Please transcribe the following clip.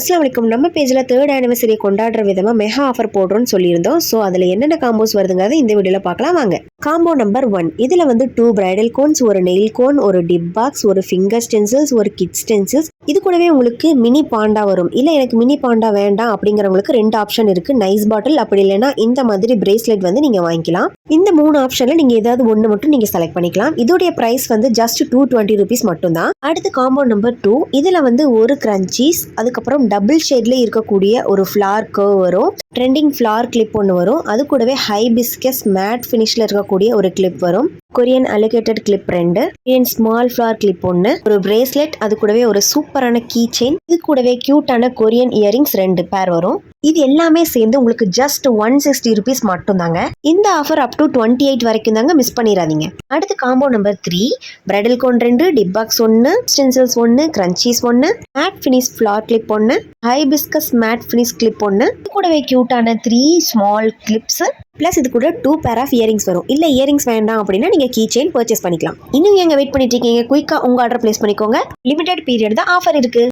அஸ்லாம் வலைக்கம் நம்ம பேஜில் தேர்ட் ஆனிவர்சரி கொண்டாடுற விதமாக மெகா ஆஃபர் போடுறோம்னு சொல்லியிருந்தோம். ஸோ அதில் என்னென்ன காம்போஸ் வருதுங்கிறத இந்த வீடியோவில் பார்க்கலாம். வாங்க. காம்போ நம்பர் ஒன் இதில் வந்து டூ பிரைடல் கோன்ஸ் ஒரு நெயில் கோன் ஒரு டிப் பாக்ஸ் ஒரு ஃபிங்கர் ஸ்டென்சில்ஸ் ஒரு கிட் ஸ்டென்சில்ஸ் இது கூடவே உங்களுக்கு மினி பாண்டா வரும். இல்லை எனக்கு மினி பாண்டா வேண்டாம் அப்படிங்கிறவங்களுக்கு ரெண்டு ஆப்ஷன் இருக்கு. நைஸ் பாட்டில் அப்படி இல்லைன்னா இந்த மாதிரி பிரேஸ்லெட் வந்து நீங்கள் வாங்கிக்கலாம். இந்த மூணு ஆப்ஷனில் நீங்கள் ஏதாவது ஒன்று மட்டும் நீங்கள் செலக்ட் பண்ணிக்கலாம். இதோடைய ப்ரைஸ் வந்து ஜஸ்ட் டூ டுவெண்ட்டி ருபீஸ் மட்டும்தான். அடுத்து காம்போ நம்பர் டூ இதில் வந்து ஒரு கிரன்ச்சீஸ் அதுக்கப்புறம் டபுள் ஷேட்ல இருக்கக்கூடிய ஒரு ஃப்ளார் கர்வ் வரும். ட்ரெண்டிங் ஃப்ளார் கிளிப் ஒன்று வரும். அது கூடவே ஹை பிஸ்கஸ் மேட் ஃபினிஷ்ல வரக்கூடிய ஒரு கிளிப் வரும். கொரியன் அலிகேட்டட் கிளிப் ரெண்டு. கொரியன் ஸ்மால் ஃப்ளார் கிளிப் ஒன்று ஒரு பிரேஸ்லெட் அது கூடவே ஒரு சூப்பரான கீ செயின் இது கூடவே கியூட்டான கொரியன் இயரிங்ஸ் ரெண்டு பேர் வரும். இது எல்லாமே சேர்ந்து உங்களுக்கு ஜஸ்ட் ஒன் சிக்ஸ்டி ருபீஸ் மட்டும்தாங்க. இந்த offer up to twenty eight வரைக்கும் தாங்க மிஸ் பண்ணிடாதீங்க. அடுத்து combo number three bridal cone ரெண்டு டிப்பாக்ஸ் ஒன்று ஸ்டென்சில்ஸ் ஒன்று கிரன்ச்சீஸ் ஒன்று மேட் ஃபினிஷ் ஃப்ளார் கிளிப் ஒன்று hibiscus matte finish clip ஒன்று இது கூடவே கியூட்டான த்ரீ ஸ்மால் கிளிப்ஸ் ப்ளஸ் இது கூட டூ பேர் ஆஃப் இயரிங்ஸ் வரும். இல்லை இயரிங்ஸ் வேண்டாம் அப்படின்னா நீங்கள் கீ செயின் பர்ச்சேஸ் பண்ணிக்கலாம். இன்னும் எங்க வெயிட் பண்ணிட்டு இருக்கீங்க? குயிக்காக உங்கள் ஆர்டர் ப்ளேஸ் பண்ணிக்கோங்க. லிமிடெட் பீரியட் தான் ஆஃபர் இருக்கு.